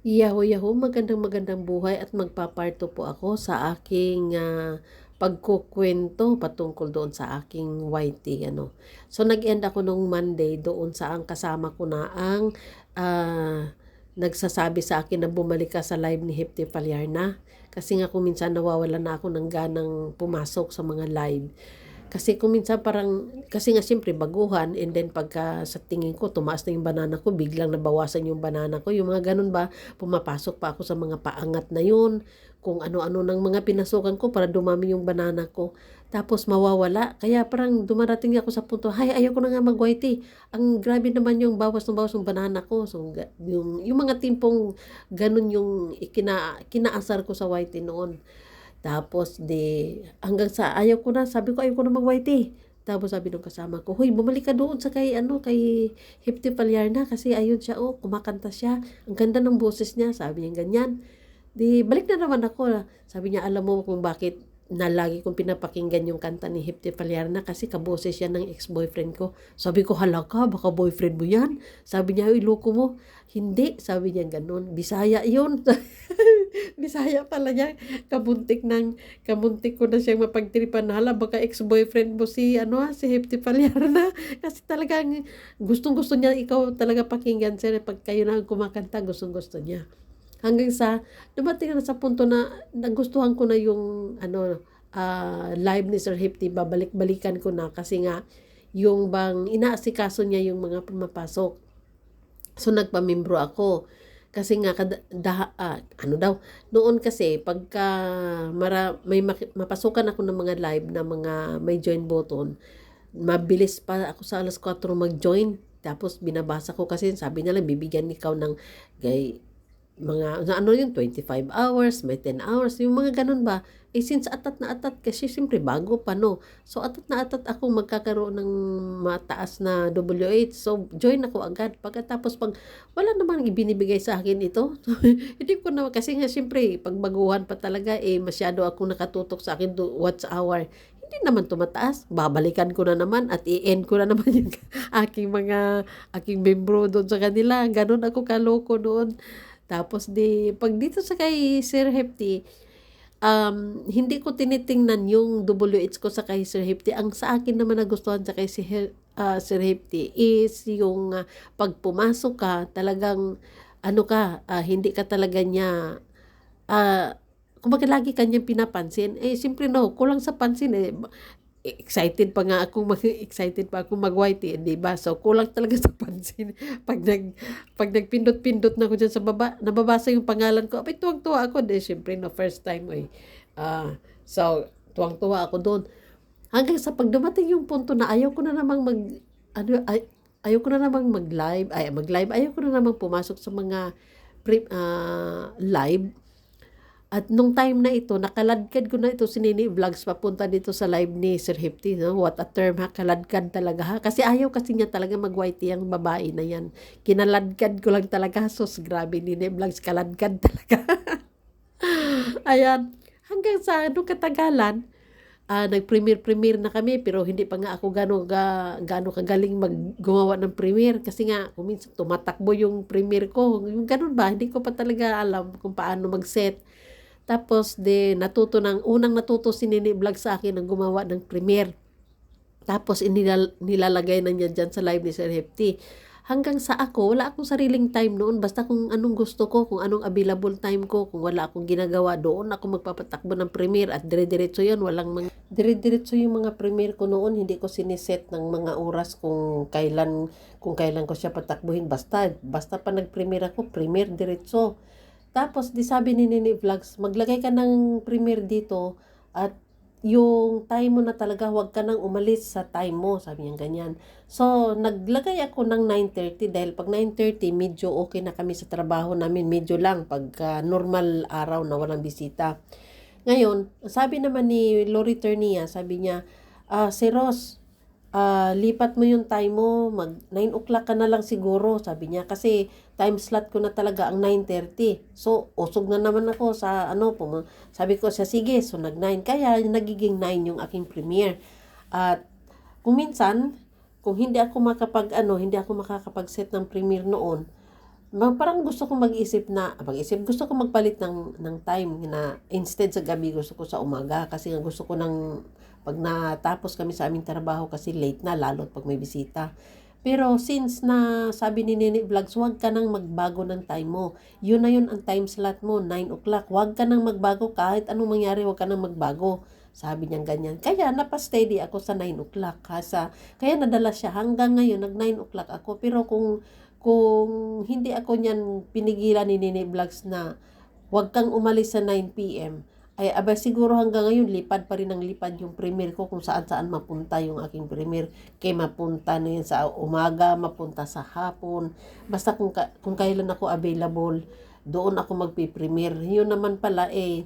Yahoo Yahoo, magandang magandang buhay at magpaparto po ako sa aking uh, pagkukwento patungkol doon sa aking YT. Ano. So nag-end ako nung Monday doon sa ang kasama ko na ang uh, nagsasabi sa akin na bumalik ka sa live ni Hepti Palyarna. Kasi nga kung minsan nawawala na ako ng ganang pumasok sa mga live. Kasi kung minsan parang, kasi nga siyempre baguhan and then pagka sa tingin ko tumaas na yung banana ko, biglang nabawasan yung banana ko. Yung mga ganun ba, pumapasok pa ako sa mga paangat na yun, kung ano-ano ng mga pinasukan ko para dumami yung banana ko. Tapos mawawala. Kaya parang dumarating ako sa punto, hay, ayaw ko na nga mag Ang grabe naman yung bawas ng bawas ng banana ko. So, yung, yung mga timpong ganun yung ikina, kinaasar ko sa whitey noon. Tapos di hanggang sa ayaw ko na, sabi ko ayaw ko na mag-whitey. Tapos sabi ng kasama ko, "Hoy, bumalik ka doon sa kay ano kay Hipti Palyarna kasi ayun siya oh, kumakanta siya. Ang ganda ng boses niya." Sabi niya ganyan. Di balik na naman ako. Sabi niya, "Alam mo kung bakit na lagi kong pinapakinggan yung kanta ni Hipti Palyarna kasi kaboses siya ng ex-boyfriend ko. Sabi ko, halaka, baka boyfriend mo yan. Sabi niya, iloko mo. Hindi, sabi niya ganun. Bisaya yun. Bisaya pala niya. Kabuntik ng, kabuntik ko na siyang mapagtripan. Hala, baka ex-boyfriend mo si, ano si Hipti Palyarna. Kasi talagang gustong gusto niya ikaw talaga pakinggan sir. Pag kayo na kumakanta, gustong gusto niya. Hanggang sa, dumating na sa punto na nagustuhan ko na yung ano, uh, live ni Sir Hipti, babalik-balikan ko na kasi nga yung bang inaasikaso niya yung mga pumapasok. So nagpamimbro ako. Kasi nga kada, da, uh, ano daw noon kasi pagka mara, may mapasukan ako ng mga live na mga may join button mabilis pa ako sa alas 4 mag-join tapos binabasa ko kasi sabi nila bibigyan ikaw ng gay mga ano yun 25 hours may 10 hours yung mga ganun ba? Eh since atat na atat kasi siyempre bago pa no? So atat na atat ako magkakaroon ng mataas na WH so join ako agad. Pagkatapos pag wala namang ibinibigay sa akin ito. Hindi ko na kasi nga siyempre pag baguhan pa talaga eh masyado ako nakatutok sa akin do watch hour. Hindi naman tumataas. Babalikan ko na naman at i-end ko na naman yung aking mga aking membro doon sa kanila. Ganun ako kaloko noon tapos di, pag dito sa kay Sir Hefty, um, hindi ko tinitingnan yung WH ko sa kay Sir Hefty. Ang sa akin naman nagustuhan sa kay si, uh, Sir Hefty is yung uh, pag pumasok ka, talagang ano ka, uh, hindi ka talaga niya uh, kumbaga lagi kanyang pinapansin, eh siyempre no, kulang sa pansin eh excited pa nga ako mag excited pa ako mag white eh, di ba? So kulang talaga sa pansin. Pag nag pag nagpindot-pindot na ako diyan sa baba nababasa yung pangalan ko abay tuwang-tuwa ako. De syempre no first time eh. Uh, so tuwang-tuwa ako doon. Hanggang sa pag dumating yung punto na ayaw ko na namang mag ano ay, ayaw ko na namang mag live ay mag live ayaw ko na namang pumasok sa mga pre, uh, live at nung time na ito, nakaladkad ko na ito si Nini Vlogs papunta dito sa live ni Sir Hipty. No? What a term ha, kaladkad talaga ha. Kasi ayaw kasi niya talaga mag-whitey ang babae na yan. Kinaladkad ko lang talaga. Sos, grabe Nini Vlogs, kaladkad talaga. Ayan. Hanggang sa anong katagalan, uh, nag-premiere-premiere na kami pero hindi pa nga ako gano ga, gano kagaling maggumawa ng premiere kasi nga kuminsan tumatakbo yung premiere ko. Yung ganun ba, hindi ko pa talaga alam kung paano mag-set tapos de natuto ng unang natuto si Nini Vlog sa akin ng gumawa ng premiere. Tapos inilal, nilalagay na niya dyan sa live ni Sir Hefty. Hanggang sa ako, wala akong sariling time noon. Basta kung anong gusto ko, kung anong available time ko, kung wala akong ginagawa doon, ako magpapatakbo ng premiere at dire-diretso yun. Walang mga, dire-diretso yung mga premiere ko noon. Hindi ko siniset ng mga oras kung kailan, kung kailan ko siya patakbuhin. Basta, basta pa nag-premiere ako, premiere diretso. Tapos, di sabi ni Nini Vlogs, maglagay ka ng premiere dito at yung time mo na talaga, huwag ka nang umalis sa time mo, sabi niya ganyan. So, naglagay ako ng 9.30 dahil pag 9.30, medyo okay na kami sa trabaho namin, medyo lang pag uh, normal araw na walang bisita. Ngayon, sabi naman ni Lori Ternia, sabi niya, uh, si Ross, uh, lipat mo yung time mo, mag 9 o'clock ka na lang siguro, sabi niya. Kasi time slot ko na talaga ang 9.30. So, usog na naman ako sa ano, pum- sabi ko siya, sige, so nag 9. Kaya nagiging 9 yung aking premiere. At kung minsan, kung hindi ako makapag ano, hindi ako makakapag-set ng premiere noon, ma- parang gusto ko mag-isip na, mag-isip, gusto ko magpalit ng, ng time na instead sa gabi gusto ko sa umaga kasi gusto ko ng pag natapos kami sa aming trabaho kasi late na lalo pag may bisita. Pero since na sabi ni Nene Vlogs, huwag ka nang magbago ng time mo. Yun na yun ang time slot mo, 9 o'clock. Huwag ka nang magbago kahit anong mangyari, huwag ka nang magbago. Sabi niya ganyan. Kaya napasteady ako sa 9 o'clock. Kasa, kaya nadala siya hanggang ngayon, nag 9 o'clock ako. Pero kung kung hindi ako niyan pinigilan ni Nene Vlogs na huwag kang umalis sa 9 p.m. ay aba siguro hanggang ngayon lipad pa rin ang lipad yung premier ko kung saan saan mapunta yung aking premier. Kay mapunta na yun sa umaga mapunta sa hapon. Basta kung, kung kailan ako available doon ako magpi-premier. Yun naman pala eh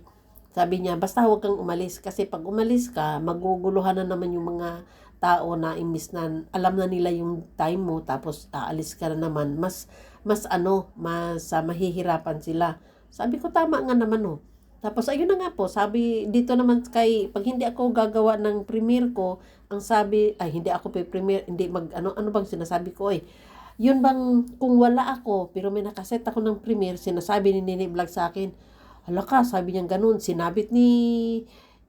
sabi niya basta huwag kang umalis kasi pag umalis ka maguguluhan na naman yung mga tao na imbis na alam na nila yung time mo tapos aalis ka na naman mas mas ano mas uh, mahihirapan sila. Sabi ko tama nga naman oh tapos ayun na nga po sabi dito naman kay pag hindi ako gagawa ng premiere ko ang sabi ay hindi ako pe premiere hindi mag ano ano bang sinasabi ko eh? Yun bang kung wala ako pero may nakaset ako ng premiere sinasabi ni Nini Vlog sa akin hala ka sabi niya ganun sinabit ni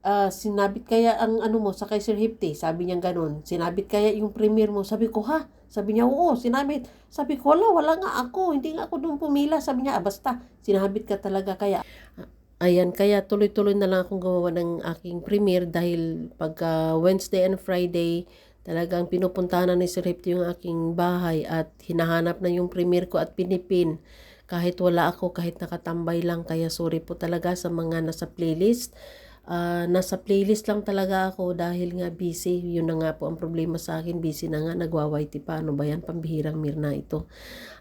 uh, sinabit kaya ang ano mo sa kay Sir Hipty, sabi niya ganun, sinabit kaya yung premier mo, sabi ko ha, sabi niya oo, sinabit, sabi ko wala, wala nga ako, hindi nga ako doon pumila, sabi niya ah, basta, sinabit ka talaga kaya, Ayan, kaya tuloy-tuloy na lang akong gumawa ng aking premiere dahil pagka Wednesday and Friday, talagang pinupuntahan na ni Sir Hipty yung aking bahay at hinahanap na yung premiere ko at pinipin. Kahit wala ako, kahit nakatambay lang, kaya sorry po talaga sa mga nasa playlist uh, nasa playlist lang talaga ako dahil nga busy. Yun na nga po ang problema sa akin. Busy na nga, nagwawaiti pa. Ano ba yan? Pambihirang mirna ito.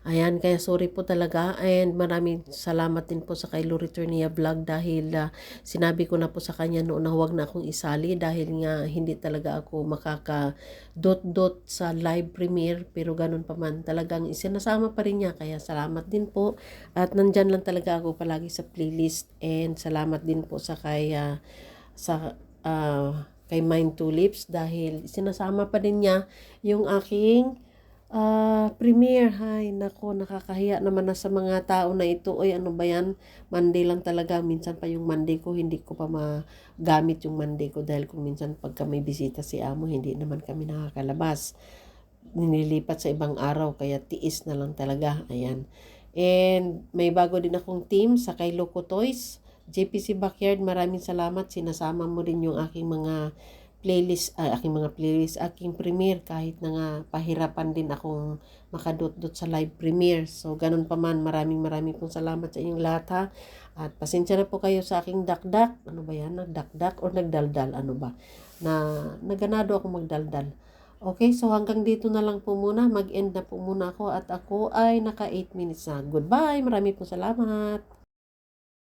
Ayan, kaya sorry po talaga. And maraming salamat din po sa kay Lou Returnia Vlog dahil uh, sinabi ko na po sa kanya noon na huwag na akong isali dahil nga hindi talaga ako makaka dot dot sa live premiere. Pero ganun pa man, talagang isinasama pa rin niya. Kaya salamat din po. At nandyan lang talaga ako palagi sa playlist. And salamat din po sa kay uh, sa uh, kay Mind Tulips dahil sinasama pa din niya yung aking uh, premiere. Hay, nako, nakakahiya naman na sa mga tao na ito. Oy, ano ba yan? Monday lang talaga. Minsan pa yung Monday ko, hindi ko pa magamit yung Monday ko dahil kung minsan pagka may bisita si Amo, hindi naman kami nakakalabas. Nililipat sa ibang araw, kaya tiis na lang talaga. Ayan. And may bago din akong team sa kay Loco Toys. JPC Backyard, maraming salamat. Sinasama mo rin yung aking mga playlist, uh, aking mga playlist, aking premiere kahit na nga pahirapan din akong makadot-dot sa live premiere. So, ganun pa man, maraming maraming pong salamat sa inyong lahat ha. At pasensya na po kayo sa aking dakdak. Ano ba yan? Nagdakdak or nagdaldal? Ano ba? Na naganado ako magdaldal. Okay, so hanggang dito na lang po muna. Mag-end na po muna ako at ako ay naka 8 minutes na. Goodbye. Maraming po salamat.